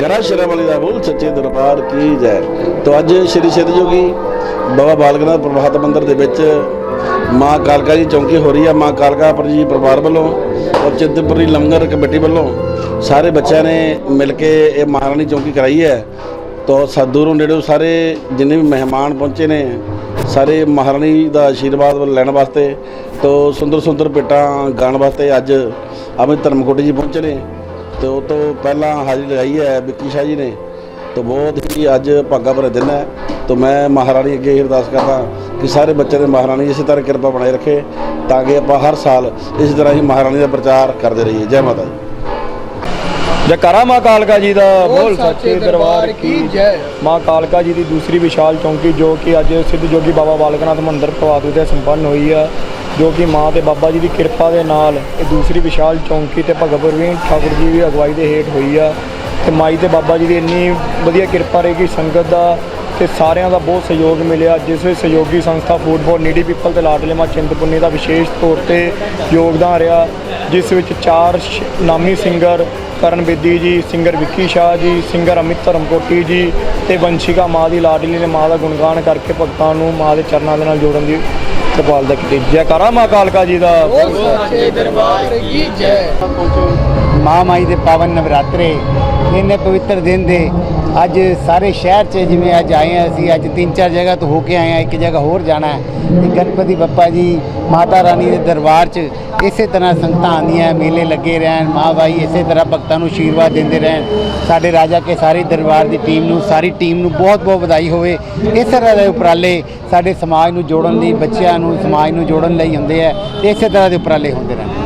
ਗਰਾ ਸ਼ੇਰਾਂ ਵਾਲੀ ਦਾ ਬੋਲ, ਸੱਚੇ ਦਰਬਾਰ ਕੀ ਜੈ। ਤੋ ਅੱਜ ਸ਼੍ਰੀ ਸਿੱਧ ਜੋਗੀ ਬਾਬਾ ਬਾਲਕਨਾਥ ਪ੍ਰਭਾਤ ਮੰਦਿਰ ਦੇ ਵਿੱਚ ਮਾਂ ਕਾਲਕਾ ਜੀ ਚੌਂਕੀ ਹੋ ਰਹੀ ਹੈ ਮਾਂ ਕਾਲਕਾ ਪਰ ਜੀ ਪਰਿਵਾਰ ਵੱਲੋਂ ਔਰ ਚਿੰਤਪੁਰੀ ਲੰਗਰ ਕਮੇਟੀ ਵੱਲੋਂ ਸਾਰੇ ਬੱਚਿਆਂ ਨੇ ਮਿਲ ਕੇ ਇਹ ਮਹਾਰਾਣੀ ਚੌਂਕੀ ਕਰਾਈ ਹੈ। ਤੋ ਦੂਰੋਂ ਨੇੜੋਂ ਸਾਰੇ ਜਿੰਨੇ ਵੀ ਮਹਿਮਾਨ ਪਹੁੰਚੇ ਨੇ, ਸਾਰੇ ਮਹਾਰਾਣੀ ਦਾ ਆਸ਼ੀਰਵਾਦ ਲੈਣ ਵਾਸਤੇ, ਤੋ ਸੁੰਦਰ ਸੁੰਦਰ ਭੇਟਾਂ ਗਾਣ ਵਾਸਤੇ ਅੱਜ ਆਪਣੇ ਧਰਮਕੋਟ ਜੀ ਪਹੁੰਚੇ ਨੇ। ਤੇ ਉਹ ਤੋਂ ਪਹਿਲਾਂ ਹਾਜ਼ਰੀ ਲਗਾਈ ਹੈ ਵਿੱਕੀ ਸ਼ਾਹ ਜੀ ਨੇ। ਤੇ ਬਹੁਤ ਹੀ ਅੱਜ ਭਾਗਾ ਭਰੇ ਦਿਨ ਹੈ। ਤੇ ਮੈਂ ਮਹਾਰਾਣੀ ਅੱਗੇ ਇਹ ਅਰਦਾਸ ਕਰਦਾ ਕਿ ਸਾਰੇ ਬੱਚਿਆਂ ਦੇ ਮਹਾਰਾਣੀ ਇਸੇ ਤਰ੍ਹਾਂ ਕਿਰਪਾ ਬਣਾਈ ਰੱਖੇ, ਤਾਂ ਕਿ ਆਪਾਂ ਹਰ ਸਾਲ ਇਸ ਤਰ੍ਹਾਂ ਹੀ ਮਹਾਰਾਣੀ ਦਾ ਪ੍ਰਚਾਰ ਕਰਦੇ ਰਹੀਏ। ਜੈ ਮਾਤਾ ਜੀ। ਜੈਕਾਰਾ ਮਾਂ ਕਾਲਕਾ ਜੀ ਦਾ? ਬੋਲ ਸੱਚੇ ਦਰਬਾਰ ਕੀ ਜੈ? ਮਾਂ ਕਾਲਕਾ ਜੀ ਦੀ ਦੂਸਰੀ ਵਿਸ਼ਾਲ ਚੌਂਕੀ ਜੋ ਕਿ ਅੱਜ ਸਿੱਧ ਜੋਗੀ ਬਾਬਾ ਬਾਲਕਨਾਥ ਮੰਦਿਰ ਪ੍ਰਵਾਤੂ ਤੇ ਸੰਪੰਨ ਹੋਈ ਆ ਜੋ ਕਿ ਮਾਂ ਤੇ ਬਾਬਾ ਜੀ ਦੀ ਕਿਰਪਾ ਦੇ ਨਾਲ ਇਹ ਦੂਸਰੀ ਵਿਸ਼ਾਲ ਚੌਂਕੀ ਤੇ ਭਗਤ ਪ੍ਰਵੀਨ ਠਾਕੁਰ ਜੀ ਦੀ ਅਗਵਾਈ ਦੇ ਹੇਠ ਹੋਈ ਆ। ਤੇ ਮਾਈ ਤੇ ਬਾਬਾ ਜੀ ਦੀ ਇੰਨੀ ਵਧੀਆ ਕਿਰਪਾ ਰਹੀ ਕਿ ਸੰਗਤ ਦਾ ਤੇ ਸਾਰਿਆਂ ਦਾ ਬਹੁਤ ਸਹਿਯੋਗ ਮਿਲਿਆ। ਜਿਸ ਵਿੱਚ ਸਹਿਯੋਗੀ ਸੰਸਥਾ ਫੂਡ ਫੋਰ ਨੀਡੀ ਪੀਪਲ ਤੇ ਲਾਡਲੇ ਮਾਂ ਚਿੰਤਪੁਰਨੀ ਦਾ ਵਿਸ਼ੇਸ਼ ਤੌਰ ਤੇ ਯੋਗਦਾਨ ਰਿਹਾ ਜਿਸ ਵਿੱਚ ਚਾਰ ਨਾਮੀ ਸਿੰਗਰ ਕਰਨ ਬੇਦੀ ਜੀ ਸਿੰਗਰ ਵਿੱਕੀ ਸ਼ਾਹ ਜੀ ਸਿੰਗਰ ਅਮਿਤ ਧਰਮਕੋਟੀ ਜੀ ਤੇ ਵੰਸ਼ਿਕਾ ਮਾਂ ਦੀ ਲਾਡਲੀ ਨੇ ਮਾਂ ਦਾ ਗੁਣਗਾਨ ਕਰਕੇ ਭਗਤਾਂ ਨੂੰ ਮਾਂ ਦੇ ਚਰਨਾਂ ਦੇ ਨਾਲ ਜੋੜਨ ਦੀ ਕਿਰਪਾਲਤਾ ਕੀਤੀ। ਜੈਕਾਰਾ ਮਾਂ ਕਾਲਕਾ ਜੀ ਦਾ। ਬੋਲ ਸੱਚੇ ਦਰਬਾਰ ਕੀ ਜੈ। ਮਾਂ ਮਾਈ ਦੇ ਪਾਵਨ ਨਵਰਾਤਰੇ ਇੰਨੇ ਪਵਿੱਤਰ ਦਿਨ ਦੇ ਅੱਜ ਸਾਰੇ ਸ਼ਹਿਰ 'ਚ ਜਿਵੇਂ ਅੱਜ ਆਏ ਹਾਂ ਅਸੀਂ, ਅੱਜ ਤਿੰਨ ਚਾਰ ਜਗ੍ਹਾ ਤੋਂ ਹੋ ਕੇ ਆਏ ਹਾਂ, ਇੱਕ ਜਗ੍ਹਾ ਹੋਰ ਜਾਣਾ ਹੈ। ਤੇ ਗਣਪਤੀ ਬੱਪਾ ਜੀ, ਮਾਤਾ ਰਾਣੀ ਦੇ ਦਰਬਾਰ 'ਚ ਇਸੇ ਤਰ੍ਹਾਂ ਸੰਗਤਾਂ ਆਉਂਦੀਆਂ, ਮੇਲੇ ਲੱਗੇ ਰਹਿਣ, ਮਾਂ ਬਾਈ ਇਸੇ ਤਰ੍ਹਾਂ ਭਗਤਾਂ ਨੂੰ ਆਸ਼ੀਰਵਾਦ ਦਿੰਦੇ ਰਹਿਣ। ਸਾਡੇ ਰਾਜਾ ਕੇ ਸਾਰੇ ਦਰਬਾਰ ਦੀ ਟੀਮ ਨੂੰ, ਸਾਰੀ ਟੀਮ ਨੂੰ ਬਹੁਤ ਬਹੁਤ ਵਧਾਈ ਹੋਵੇ। ਇਸ ਤਰ੍ਹਾਂ ਦੇ ਉਪਰਾਲੇ ਸਾਡੇ ਸਮਾਜ ਨੂੰ ਜੋੜਨ ਲਈ, ਬੱਚਿਆਂ ਨੂੰ, ਸਮਾਜ ਨੂੰ ਜੋੜਨ ਲਈ ਹੁੰਦੇ ਆ, ਤੇ ਇਸੇ ਤਰ੍ਹਾਂ ਦੇ ਉਪਰਾਲੇ ਹੁੰਦੇ ਰਹਿਣ।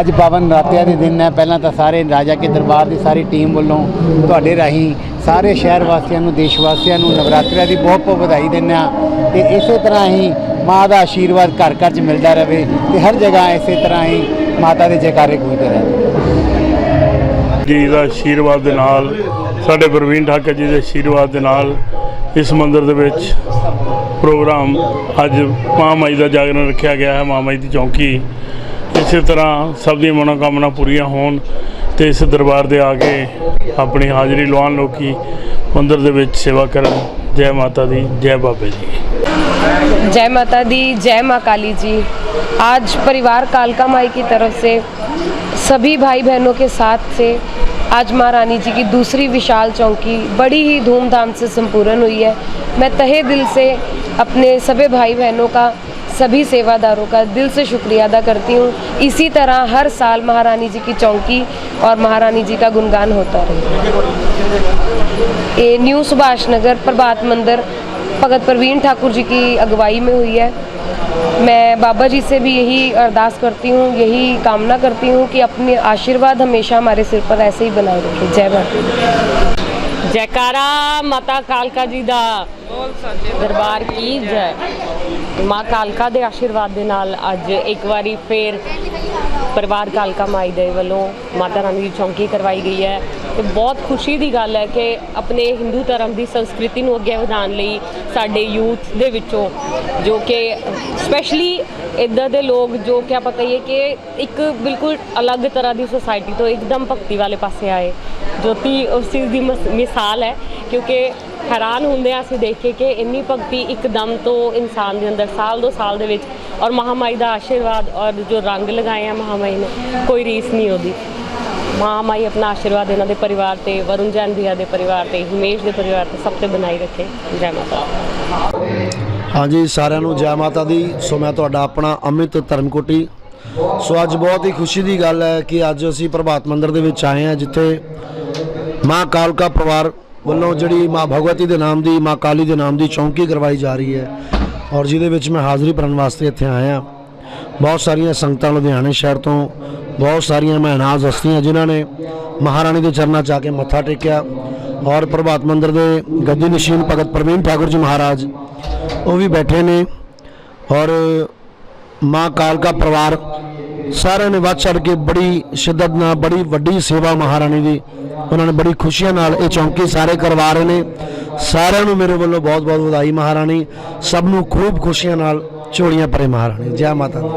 ਅੱਜ ਪਾਵਨ ਨਰਾਤਿਆਂ ਦੇ ਦਿਨ ਹੈ। ਪਹਿਲਾਂ ਤਾਂ ਸਾਰੇ ਰਾਜਾ ਕੇ ਦਰਬਾਰ ਦੀ ਸਾਰੀ ਟੀਮ ਵੱਲੋਂ ਤੁਹਾਡੇ ਰਾਹੀਂ ਸਾਰੇ ਸ਼ਹਿਰ ਵਾਸੀਆਂ ਨੂੰ ਦੇਸ਼ ਵਾਸੀਆਂ ਨੂੰ ਨਵਰਾਤਰਿਆਂ ਦੀ ਬਹੁਤ ਬਹੁਤ ਵਧਾਈ ਦਿੰਦੇ ਹਾਂ। ਤੇ ਇਸੇ ਤਰ੍ਹਾਂ ਹੀ ਮਾਂ ਦਾ ਆਸ਼ੀਰਵਾਦ ਘਰ ਘਰ 'ਚ ਮਿਲਦਾ ਰਹੇ ਤੇ ਹਰ ਜਗ੍ਹਾ ਇਸੇ ਤਰ੍ਹਾਂ ਹੀ ਮਾਤਾ ਦੇ ਜੈਕਾਰੇ ਗੂੰਜਦੇ ਰਹਿਣ ਜੀ ਦਾ ਆਸ਼ੀਰਵਾਦ ਦੇ ਨਾਲ ਸਾਡੇ ਪ੍ਰਵੀਨ ਠਾਕਰ ਜੀ ਦੇ ਆਸ਼ੀਰਵਾਦ ਦੇ ਨਾਲ ਇਸ ਮੰਦਿਰ ਦੇ ਵਿੱਚ ਪ੍ਰੋਗਰਾਮ ਅੱਜ ਮਾਂ ਮਾਈ ਦਾ ਜਾਗਰਣ ਰੱਖਿਆ ਗਿਆ ਹੈ ਮਾਂ ਮਾਈ ਦੀ ਚੌਂਕੀ ਇਸੇ ਤਰ੍ਹਾਂ ਸਭ ਦੀਆਂ ਮਨੋਕਾਮਨਾ ਪੂਰੀਆਂ ਹੋਣ ਤੇ ਇਸ ਦਰਬਾਰ ਦੇ ਆ ਕੇ ਆਪਣੀ ਹਾਜ਼ਰੀ ਲਵਾਉਣ ਲੋਕੀ ਮੰਦਿਰ ਦੇ ਵਿੱਚ ਸੇਵਾ ਕਰਨ ਜੈ ਮਾਤਾ ਦੀ ਜੈ ਬਾਬੇ ਜੀ जय माता दी जय माँ काली जी आज परिवार कालका माई की तरफ से सभी भाई बहनों के साथ से आज महारानी रानी जी की दूसरी विशाल चौकी बड़ी ही धूमधाम से संपूर्ण हुई है। मैं तहे दिल से अपने सभी भाई बहनों का, सभी सेवादारों का दिल से शुक्रिया अदा करती हूँ। इसी तरह हर साल महारानी जी की चौकी और महारानी जी का गुणगान होता रहे। ये न्यू सुभाष नगर प्रभात मंदिर भगत प्रवीण ठाकुर जी की अगुवाई में हुई है मैं बाबा जी से भी यही अरदास करती हूँ यही कामना करती हूँ कि अपने आशीर्वाद हमेशा हमारे सिर पर ऐसे ही बनाए रखें जय माता दी ਜੈਕਾਰਾ ਮਾਤਾ ਕਾਲਕਾ ਜੀ ਦਾ ਦਰਬਾਰ ਕੀ ਜੈ ਮਾਂ ਕਾਲਕਾ ਦੇ ਆਸ਼ੀਰਵਾਦ ਦੇ ਨਾਲ ਅੱਜ ਇੱਕ ਵਾਰੀ ਫੇਰ ਪਰਿਵਾਰ ਕਾਲਕਾ ਮਾਈ ਦੇ ਵੱਲੋਂ ਮਾਤਾ ਰਾਣੀ ਦੀ ਚੌਂਕੀ ਕਰਵਾਈ ਗਈ ਹੈ ਤੇ ਬਹੁਤ ਖੁਸ਼ੀ ਦੀ ਗੱਲ ਹੈ ਕਿ ਆਪਣੇ ਹਿੰਦੂ ਧਰਮ ਦੀ ਸੰਸਕ੍ਰਿਤੀ ਨੂੰ ਅੱਗੇ ਵਧਾਉਣ ਲਈ ਸਾਡੇ ਯੂਥ ਦੇ ਵਿੱਚੋਂ ਜੋ ਕਿ ਸਪੈਸ਼ਲੀ ਇੱਦਾਂ ਦੇ ਲੋਕ ਜੋ ਕਿ ਆਪਾਂ ਕਹੀਏ ਕਿ ਇੱਕ ਬਿਲਕੁਲ ਅਲੱਗ ਤਰ੍ਹਾਂ ਦੀ ਸੁਸਾਇਟੀ ਤੋਂ ਇੱਕਦਮ ਭਗਤੀ ਵਾਲੇ ਪਾਸੇ ਆਏ। ਜੋਤੀ ਉਸ ਚੀਜ਼ ਦੀ ਮਸ- ਮਿਸਾਲ ਹੈ ਕਿਉਂਕਿ ਹੈਰਾਨ ਹੁੰਦੇ ਆ ਅਸੀਂ ਦੇਖ ਕੇ ਕਿ ਇੰਨੀ ਭਗਤੀ ਇੱਕਦਮ ਤੋਂ ਇਨਸਾਨ ਦੇ ਅੰਦਰ ਸਾਲ ਦੋ ਸਾਲ ਦੇ ਵਿੱਚ ਔਰ ਮਹਾਮਾਈ ਦਾ ਆਸ਼ੀਰਵਾਦ ਔਰ ਜੋ ਰੰਗ ਲਗਾਏ ਆ ਮਹਾਮਾਈ ਨੇ, ਕੋਈ ਰੀਸ ਨਹੀਂ ਉਹਦੀ। ਮਾਂ ਮਾਈ ਆਪਣਾ ਆਸ਼ੀਰਵਾਦ ਇਹਨਾਂ ਦੇ ਪਰਿਵਾਰ ਤੇ ਵਰੁਣ ਜੈਨ ਭਈਆ ਦੇ ਪਰਿਵਾਰ ਤੇ, ਹਿਮੇਸ਼ ਦੇ ਪਰਿਵਾਰ ਤੇ ਸਭ ਤੇ ਬਣਾਈ ਰੱਖੇ। ਜੈ ਮਾਤਾ ਹਾਂਜੀ, ਸਾਰਿਆਂ ਨੂੰ ਜੈ ਮਾਤਾ ਦੀ। ਸੋ ਮੈਂ ਤੁਹਾਡਾ ਆਪਣਾ ਅਮਿਤ ਧਰਮਕੋਟੀ। ਸੋ ਅੱਜ ਬਹੁਤ ਹੀ ਖੁਸ਼ੀ ਦੀ ਗੱਲ ਹੈ ਕਿ ਅੱਜ ਅਸੀਂ ਪ੍ਰਭਾਤ ਮੰਦਿਰ ਦੇ ਵਿੱਚ ਆਏ ਹਾਂ, ਜਿੱਥੇ ਮਾਂ ਕਾਲਕਾ ਪਰਿਵਾਰ ਵੱਲੋਂ ਜਿਹੜੀ ਮਾਂ ਭਗਵਤੀ ਦੇ ਨਾਮ ਦੀ, ਮਾਂ ਕਾਲੀ ਦੇ ਨਾਮ ਦੀ ਚੌਂਕੀ ਕਰਵਾਈ ਜਾ ਰਹੀ ਹੈ ਔਰ ਜਿਹਦੇ ਵਿੱਚ ਮੈਂ ਹਾਜ਼ਰੀ ਭਰਨ ਵਾਸਤੇ ਇੱਥੇ ਆਇਆ ਬਹੁਤ ਸਾਰੀਆਂ ਸੰਗਤਾਂ ਲੁਧਿਆਣੇ ਸ਼ਹਿਰ ਤੋਂ ਬਹੁਤ ਸਾਰੀਆਂ ਮਹਿਨਾਜ਼ ਹਸਤੀਆਂ ਜਿਨ੍ਹਾਂ ਨੇ ਮਹਾਰਾਣੀ ਦੇ ਚਰਨਾਂ 'ਚ ਆ ਕੇ ਮੱਥਾ ਟੇਕਿਆ ਔਰ ਪ੍ਰਭਾਤ ਮੰਦਰ ਦੇ ਗੱਦੀ ਨਸ਼ੀਨ ਭਗਤ ਪ੍ਰਵੀਨ ਠਾਕੁਰ ਜੀ ਮਹਾਰਾਜ, ਉਹ ਵੀ ਬੈਠੇ ਨੇ ਔਰ ਮਾਂ ਕਾਲਕਾ ਪਰਿਵਾਰ ਸਾਰਿਆਂ ਨੇ ਵੱਧ ਚੜ ਕੇ ਬੜੀ ਸ਼ਿੱਦਤ ਨਾਲ, ਬੜੀ ਵੱਡੀ ਸੇਵਾ ਮਹਾਰਾਣੀ ਦੀ, ਉਹਨਾਂ ਨੇ ਬੜੀ ਖੁਸ਼ੀਆਂ ਨਾਲ ਇਹ ਚੌਂਕੀ ਸਾਰੇ ਕਰਵਾ ਰਹੇ ਨੇ। ਸਾਰਿਆਂ ਨੂੰ ਮੇਰੇ ਵੱਲੋਂ ਬਹੁਤ ਬਹੁਤ ਵਧਾਈ ਮਹਾਰਾਣੀ, ਸਭ ਨੂੰ ਖੂਬ ਖੁਸ਼ੀਆਂ ਨਾਲ ਝੋਲੀਆਂ ਭਰੇ ਮਹਾਰਾਣੀ। ਜੈ ਮਾਤਾ ਦੀ।